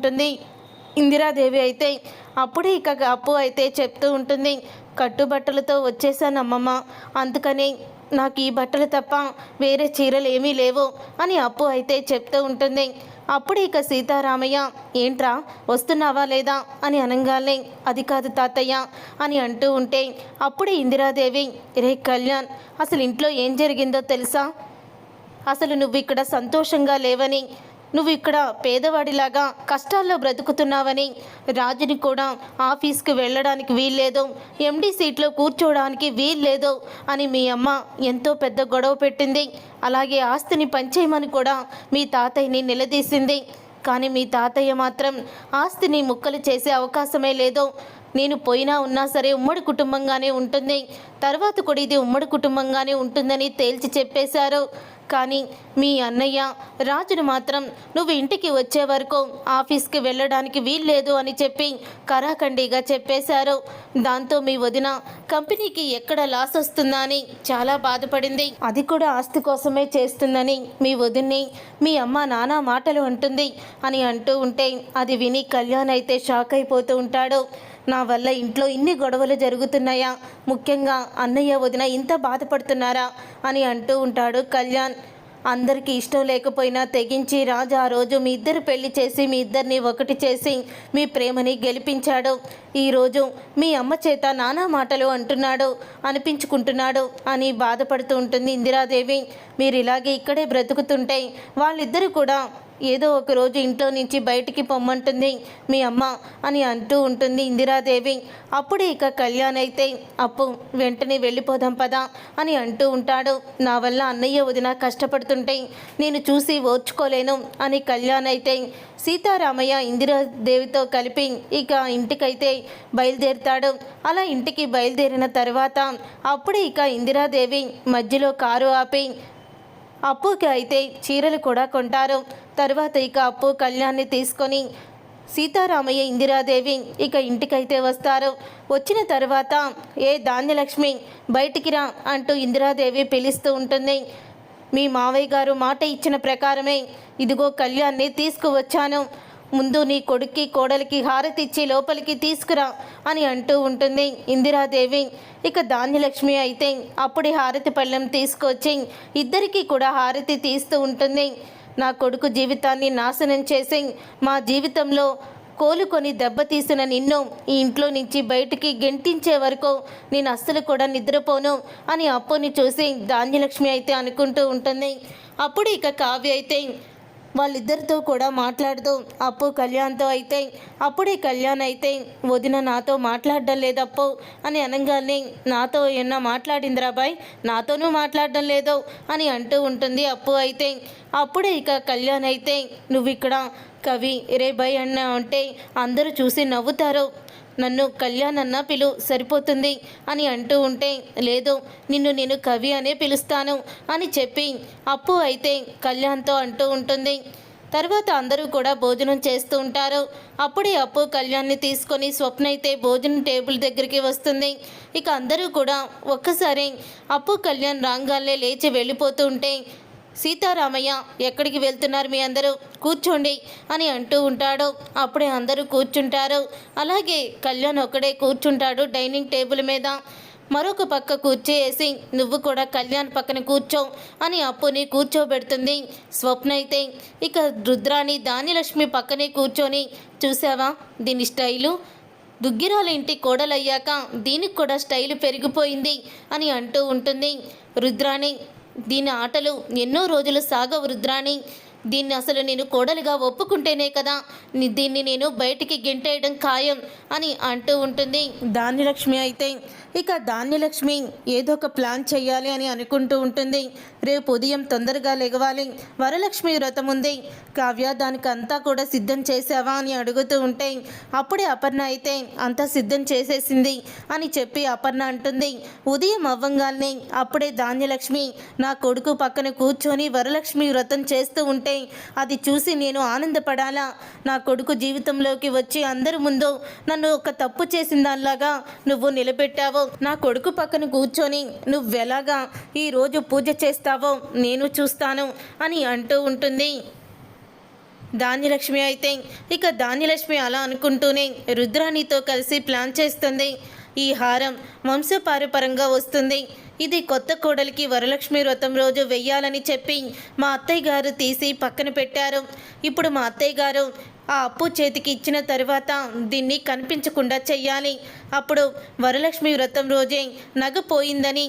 ఉంటుంది. ఇందిరాదేవి అయితే అప్పుడే ఇక అప్పు అయితే చెప్తూ ఉంటుంది. కట్టుబట్టలతో వచ్చేసాను అమ్మమ్మ. అందుకని నాకు ఈ బట్టలు తప్ప వేరే చీరలు ఏమీ లేవు అని అప్పు అయితే చెప్తూ ఉంటుంది. అప్పుడు ఇక సీతారామయ్య ఏంట్రా వస్తున్నావా లేదా? అని అనగానే అది కాదు తాతయ్య అని అంటూ ఉంటే అప్పుడే ఇందిరాదేవి రే కళ్యాణ్ అసలు ఇంట్లో ఏం జరిగిందో తెలుసా? అసలు నువ్వు ఇక్కడ సంతోషంగా లేవని నువ్వు ఇక్కడ పేదవాడిలాగా కష్టాల్లో బ్రతుకుతున్నావని రాజుని కూడా ఆఫీస్కి వెళ్ళడానికి వీల్లేదు ఎండీ సీట్లో కూర్చోవడానికి వీల్లేదు అని మీ అమ్మ ఎంతో పెద్ద గొడవ పెట్టింది. అలాగే ఆస్తిని పంచేయమని కూడా మీ తాతయ్యని నిలదీసింది. కానీ మీ తాతయ్య మాత్రం ఆస్తిని ముక్కలు చేసే అవకాశమే లేదు. నేను పోయినా ఉన్నా సరే ఉమ్మడి కుటుంబంగానే ఉంటుంది. తర్వాత కూడా ఇది ఉమ్మడి కుటుంబంగానే ఉంటుందని తేల్చి చెప్పేశారు. కానీ మీ అన్నయ్య రాజును మాత్రం నువ్వు ఇంటికి వచ్చే వరకు ఆఫీస్కి వెళ్ళడానికి వీల్లేదు అని చెప్పి కరాఖండిగా చెప్పేశారు. దాంతో మీ వదిన కంపెనీకి ఎక్కడ లాస్ వస్తుందా అని చాలా బాధపడింది. అది కూడా ఆస్తి కోసమే చేస్తుందని మీ వదిన్ని మీ అమ్మ నానా మాటలు అంటుంది అని అంటూ ఉంటే అది విని కళ్యాణ్ అయితే షాక్ అయిపోతూ ఉంటాడు. నా వల్ల ఇంట్లో ఇన్ని గొడవలు జరుగుతున్నాయా? ముఖ్యంగా అన్నయ్య వదిన ఇంత బాధపడుతున్నారా? అని అంటూ ఉంటాడు కళ్యాణ్. అందరికీ ఇష్టం లేకపోయినా తెగించి రాజు ఆ రోజు మీ ఇద్దరు పెళ్ళి చేసి మీ ఇద్దరిని ఒకటి చేసి మీ ప్రేమని గెలిపించాడు. ఈరోజు మీ అమ్మ చేత నానా మాటలు అంటున్నాడు అనిపించుకుంటున్నాడు అని బాధపడుతూ ఉంటుంది ఇందిరాదేవి. మీరు ఇలాగే ఇక్కడే బ్రతుకుతుంటే వాళ్ళిద్దరూ కూడా ఏదో ఒక రోజు ఇంట్లో నుంచి బయటికి పొమ్మంటుంది మీ అమ్మ అని అంటూ ఉంటుంది ఇందిరాదేవి. అప్పుడే ఇక కళ్యాణ్ అయితే అప్పు వెంటనే వెళ్ళిపోదాం పదా అని అంటూ ఉంటాడు. నా వల్ల అన్నయ్య వదిన కష్టపడుతుంటే నేను చూసి ఓర్చుకోలేను అని కళ్యాణ్ అయితే సీతారామయ్య ఇందిరాదేవితో కలిపి ఇక ఇంటికైతే బయలుదేరుతాడు. అలా ఇంటికి బయలుదేరిన తర్వాత అప్పుడు ఇక ఇందిరాదేవి మధ్యలో కారు ఆపి అప్పుకి అయితే చీరలు కూడా కొంటారు. తర్వాత ఇక అప్పు కళ్యాణ్ని తీసుకొని సీతారామయ్య ఇందిరాదేవి ఇక ఇంటికైతే వస్తారు. వచ్చిన తర్వాత ఏ ధాన్యలక్ష్మి బయటికి రా అంటూ ఇందిరాదేవి పిలుస్తూ ఉంటుంది. మీ మావయ్య గారు మాట ఇచ్చిన ప్రకారమే ఇదిగో కళ్యాణ్ని తీసుకువచ్చాను. ముందు నీ కొడుక్కి కోడలికి హారతి ఇచ్చి లోపలికి తీసుకురా అని అంటూ ఉంటుంది ఇందిరాదేవి. ఇక ధాన్యలక్ష్మి అయితే అప్పుడే హారతి పళ్ళెం తీసుకొచ్చి ఇద్దరికీ కూడా హారతి తీస్తూ ఉంటుంది. నా కొడుకు జీవితాన్ని నాశనం చేసి మా జీవితంలో కోలుకొని దెబ్బతీసిన నిన్ను ఈ ఇంట్లో నుంచి బయటికి గెంటించే వరకు నేను అస్సలు కూడా నిద్రపోను అని అప్పుని చూసి ధాన్యలక్ష్మి అయితే అనుకుంటూ ఉంటుంది. అప్పుడు ఇక కావ్య అయితే వాళ్ళిద్దరితో కూడా మాట్లాడుతూ అప్పు కళ్యాణ్తో అయితే అప్పుడే కళ్యాణ్ అయితే వదిన నాతో మాట్లాడడం లేదప్పు అని అనగానే నాతో ఏమన్నా మాట్లాడిందిరా బాయ్? నాతోనూ మాట్లాడడం లేదు అని అంటూ ఉంటుంది అప్పు అయితే. అప్పుడే ఇక కళ్యాణ్ అయితే నువ్వు ఇక్కడ కవి రే బై అన్న అంటే అందరూ చూసి నవ్వుతారు. నన్ను కళ్యాణ్ అన్న పిలు సరిపోతుంది అని అంటూ ఉంటే లేదు నిన్ను నేను కవి అనే పిలుస్తాను అని చెప్పి అప్పు అయితే కళ్యాణ్తో అంటూ ఉంటుంది. తర్వాత అందరూ కూడా భోజనం చేస్తూ ఉంటారు. అప్పుడే అప్పు కళ్యాణ్ని తీసుకొని స్వప్న అయితే భోజనం టేబుల్ దగ్గరికి వస్తుంది. ఇక అందరూ కూడా ఒక్కసారి అప్పు కళ్యాణ్ రాంగాల్లే లేచి వెళ్ళిపోతూ ఉంటే సీతారామయ్య ఎక్కడికి వెళ్తున్నారు మీ అందరూ? కూర్చోండి అని అంటూ ఉంటాడు. అప్పుడే అందరూ కూర్చుంటారు. అలాగే కళ్యాణ్ ఒక్కడే కూర్చుంటాడు డైనింగ్ టేబుల్ మీద. మరొక పక్క కూర్చేసి నువ్వు కూడా కళ్యాణ్ పక్కన కూర్చో అని అప్పుని కూర్చోబెడుతుంది. స్వప్న అయితే ఇక రుద్రాని దానిలక్ష్మి పక్కనే కూర్చొని చూసావా దీని స్టైలు? దుగ్గిరాల ఇంటి కోడలయ్యాక దీనికి కూడా స్టైలు పెరిగిపోయింది అని అంటూ ఉంటుంది. రుద్రాణి దీని ఆటలు ఎన్నో రోజులు సాగవు రుద్రాణి. దీన్ని అసలు నేను కోడలుగా ఒప్పుకుంటేనే కదా దీన్ని నేను బయటికి గెంటేయడం ఖాయం అని అంటూ ఉంటుంది. ధాన్యలక్ష్మి అయితే ఇక ధాన్యలక్ష్మి ఏదో ఒక ప్లాన్ చేయాలి అని అనుకుంటూ ఉంటుంది. రేపు ఉదయం తొందరగా లెగవాలి వరలక్ష్మి వ్రతం ఉంది. కావ్య దానికి అంతా కూడా సిద్ధం చేసావా అని అడుగుతూ ఉంటే అప్పుడే అపర్ణ అయితే అంతా సిద్ధం చేసేసింది అని చెప్పి అపర్ణ అంటుంది. ఉదయం అవ్వంగానే అప్పుడే ధాన్యలక్ష్మి నా కొడుకు పక్కన కూర్చొని వరలక్ష్మి వ్రతం చేస్తూ ఉంటే అది చూసి నేను ఆనందపడాలా? నా కొడుకు జీవితంలోకి వచ్చి అందరి ముందు నన్ను ఒక తప్పు చేసిన దానిలాగా నువ్వు నిలబెట్టావో. నా కొడుకు పక్కన కూర్చొని నువ్వెలాగా ఈరోజు పూజ చేస్తావో నేను చూస్తాను అని అంటూ ఉంటుంది. ధాన్యలక్ష్మి అయితే ఇక ధాన్యలక్ష్మి అలా అనుకుంటూనే రుద్రాణితో కలిసి ప్లాన్ చేస్తుంది. ఈ హారం వంశపారపరంగా వస్తుంది. ఇది కొత్త కోడలికి వరలక్ష్మి వ్రతం రోజు వెయ్యాలని చెప్పి మా అత్తయ్య గారు తీసి పక్కన పెట్టారు. ఇప్పుడు మా అత్తయ్య గారు ఆ అప్పు చేతికి ఇచ్చిన తర్వాత దీన్ని కనిపించకుండా చెయ్యాలి. అప్పుడు వరలక్ష్మి వ్రతం రోజే నగ పోయిందని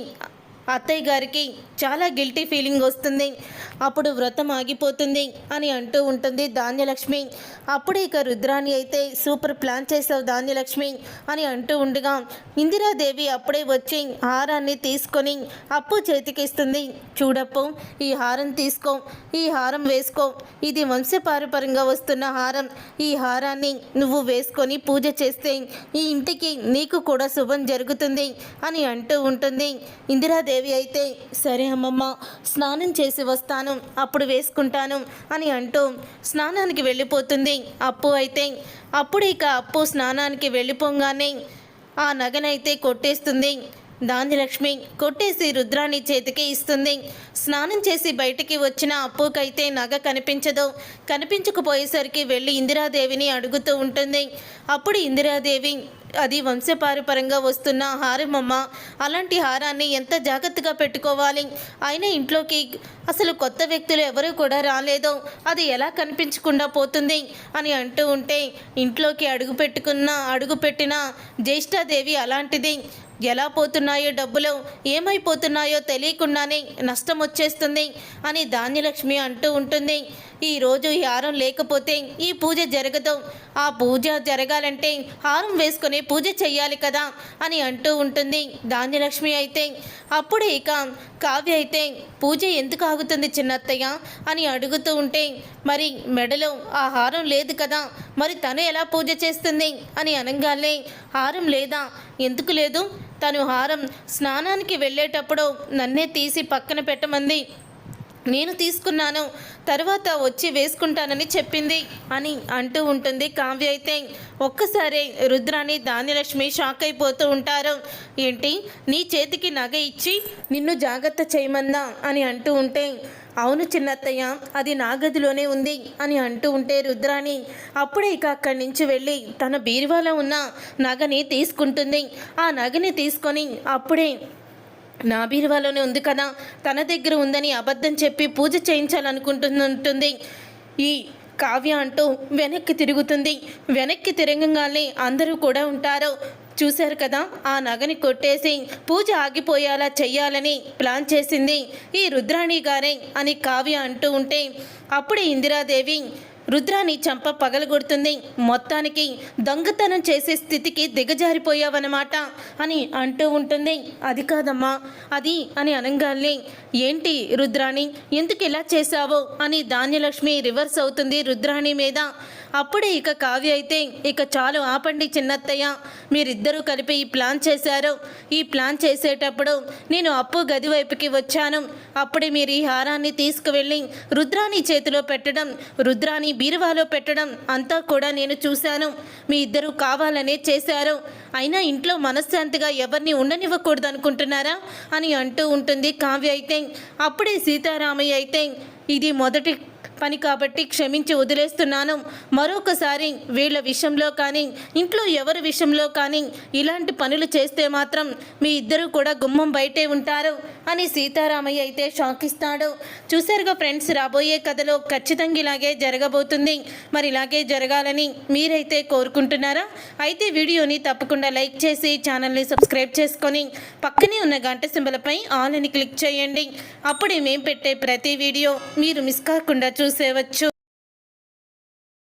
అత్తయ్య గారికి చాలా గిల్టీ ఫీలింగ్ వస్తుంది. అప్పుడు వ్రతం ఆగిపోతుంది అని అంటూ ఉంటుంది ధాన్యలక్ష్మి. అప్పుడు ఇక రుద్రాణి అయితే సూపర్ ప్లాన్ చేసావు ధాన్యలక్ష్మి అని అంటూ ఉండగా ఇందిరాదేవి అప్పుడే వచ్చి హారాన్ని తీసుకొని అప్పు చేతికిస్తుంది. చూడప్పు ఈ హారం తీసుకో ఈ హారం వేసుకో. ఇది వంశపారపరంగా వస్తున్న హారం. ఈ హారాన్ని నువ్వు వేసుకొని పూజ చేస్తే ఈ ఇంటికి నీకు కూడా శుభం జరుగుతుంది అని అంటూ ఉంటుంది ఇందిరాదేవి. దేవి అయితే సరే అమ్మమ్మ స్నానం చేసి వస్తాను అప్పుడు వేసుకుంటాను అని అంటూ స్నానానికి వెళ్ళిపోతుంది. అప్పు అయితే అప్పుడు ఇక అప్పు స్నానానికి వెళ్ళిపోగానే ఆ నగనైతే కొట్టేస్తుంది. దానిలక్ష్మి కొట్టేసి రుద్రాణి చేతికి ఇస్తుంది. స్నానం చేసి బయటికి వచ్చిన అప్పుకైతే నగ కనిపించదు. కనిపించకపోయేసరికి వెళ్ళి ఇందిరాదేవిని అడుగుతూ ఉంటుంది. అప్పుడు ఇందిరాదేవి అది వంశపారపరంగా వస్తున్న హారమమ్మ అలాంటి హారాన్ని ఎంత జాగ్రత్తగా పెట్టుకోవాలి? అయినా ఇంట్లోకి అసలు కొత్త వ్యక్తులు ఎవరు కూడా రాలేదో. అది ఎలా కనిపించకుండా పోతుంది? అని అంటూ ఉంటే ఇంట్లోకి అడుగు పెట్టుకున్న అడుగు పెట్టిన జ్యేష్ఠాదేవి అలాంటిది. ఎలా పోతున్నాయో డబ్బులు? ఏమైపోతున్నాయో తెలియకుండానే నష్టం వచ్చేస్తుంది అని ధాన్యలక్ష్మి అంటూ ఉంటుంది. ఈరోజు ఈ హారం లేకపోతే ఈ పూజ జరగదు. ఆ పూజ జరగాలంటే హారం వేసుకొని పూజ చెయ్యాలి కదా అని అంటూ ఉంటుంది ధాన్యలక్ష్మి అయితే. అప్పుడు ఇక కావ్య అయితే పూజ ఎందుకు ఆగుతుంది చిన్నత్తయ్య? అని అడుగుతూ ఉంటే మరి మెడలో ఆ హారం లేదు కదా మరి తను ఎలా పూజ చేస్తుంది? అని అనగానే హారం లేదా? ఎందుకు లేదు? తను హారం స్నానానికి వెళ్ళేటప్పుడు నన్నే తీసి పక్కన పెట్టమంది. నేను తీసుకున్నాను తర్వాత వచ్చి వేసుకుంటానని చెప్పింది అని అంటూ ఉంటుంది. కావ్య అయితే ఒక్కసారి రుద్రాని ధాన్యలక్ష్మి షాక్ అయిపోతూ ఉంటారు. ఏంటి? నీ చేతికి నగ ఇచ్చి నిన్ను జాగ్రత్త చేయమందా అని అంటూ ఉంటే అవును చిన్నత్తయ్య అది నా గదిలోనే ఉంది అని అంటూ ఉంటే రుద్రాణి అప్పుడే ఇక అక్కడి నుంచి వెళ్ళి తన బీరువాలో ఉన్న నగని తీసుకుంటుంది. ఆ నగని తీసుకొని అప్పుడే నా బీరువాలోనే ఉంది కదా. తన దగ్గర ఉందని అబద్ధం చెప్పి పూజ చేయించాలనుకుంటుంటుంది. ఈ కావ్య అంటూ వెనక్కి తిరుగుతుంది. వెనక్కి తిరగంగానే అందరూ కూడా ఉంటారు. చూశారు కదా ఆ నగని కొట్టేసి పూజ ఆగిపోయేలా చెయ్యాలని ప్లాన్ చేసింది ఈ రుద్రాణి గారే అని కావ్య అంటూ ఉంటే అప్పుడే ఇందిరాదేవి రుద్రాని చంప పగలగొడుతుంది. మొత్తానికి దొంగతనం చేసే స్థితికి దిగజారిపోయావన్నమాట అని అంటూ ఉంటుంది. అది కాదమ్మా అది అని అనగానే ఏంటి రుద్రాణి ఎందుకు ఇలా చేశావో? అని ధాన్యలక్ష్మి రివర్స్ అవుతుంది రుద్రాణి మీద. అప్పుడే ఇక కావ్య అయితే ఇక చాలు ఆపండి చిన్నత్తయ్య మీరిద్దరూ కలిపి ఈ ప్లాన్ చేశారు. ఈ ప్లాన్ చేసేటప్పుడు నేను అప్పు గది వైపుకి వచ్చాను. అప్పుడే మీరు ఈ హారాన్ని తీసుకువెళ్ళి రుద్రాణి చేతిలో పెట్టడం రుద్రాణి బీరువాలో పెట్టడం అంతా కూడా నేను చూశాను. మీ ఇద్దరు కావాలనే చేశారు. అయినా ఇంట్లో మనశ్శాంతిగా ఎవరిని ఉండనివ్వకూడదు అనుకుంటున్నారా అని అంటూ ఉంటుంది కావ్య అయితే. అప్పుడే సీతారామయ్య అయితే ఇది మొదటి పని కాబట్టి క్షమించి వదిలేస్తున్నాను. మరొకసారి వీళ్ళ విషయంలో కానీ ఇంట్లో ఎవరి విషయంలో కానీ ఇలాంటి పనులు చేస్తే మాత్రం మీ ఇద్దరు కూడా గుమ్మం బయటే ఉంటారు అని సీతారామయ్య అయితే షాక్ ఇస్తాడు చూసారుగా ఫ్రెండ్స్ రాబోయే కథలో ఖచ్చితంగా ఇలాగే జరగబోతుంది. మరి ఇలాగే జరగాలని మీరైతే కోరుకుంటున్నారా? అయితే వీడియోని తప్పకుండా లైక్ చేసి ఛానల్ని సబ్స్క్రైబ్ చేసుకొని పక్కనే ఉన్న గంట సింబలపై ఆల్ అని క్లిక్ చేయండి. అప్పుడే మేము పెట్టే ప్రతి వీడియో మీరు మిస్ కాకుండా చూసేవచ్చు